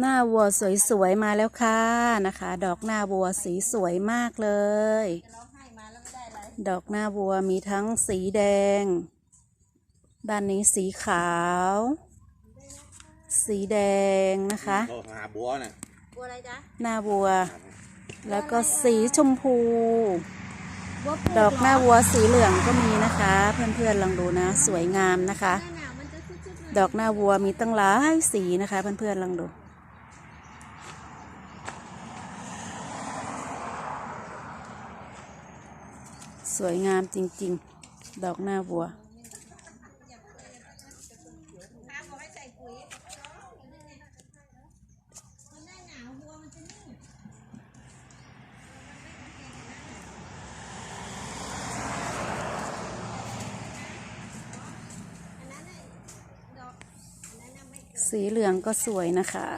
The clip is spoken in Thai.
หน้าวัวสวยๆมาแล้วค่ะนะคะ ดอกหน้าวัวสีสวยมากเลย ดอกหน้าวัวมีทั้งสีแดง ด้านนี้สีขาว สีแดงนะคะเขาหาบัวน่ะบัวอะไรจ๊ะหน้าวัว แล้วก็สีชมพูบัวปูดอกหน้าวัวสีเหลืองก็มีนะคะ เพื่อนๆลองดูนะ สวยงามนะคะหน้าหนาวมันจะชุดๆหน่อยดอกหน้าวัวมีตั้งหลายสีนะคะเพื่อนๆลองดู สวยงามจริง ๆ ดอกหน้าวัว สีเหลืองก็สวยนะคะ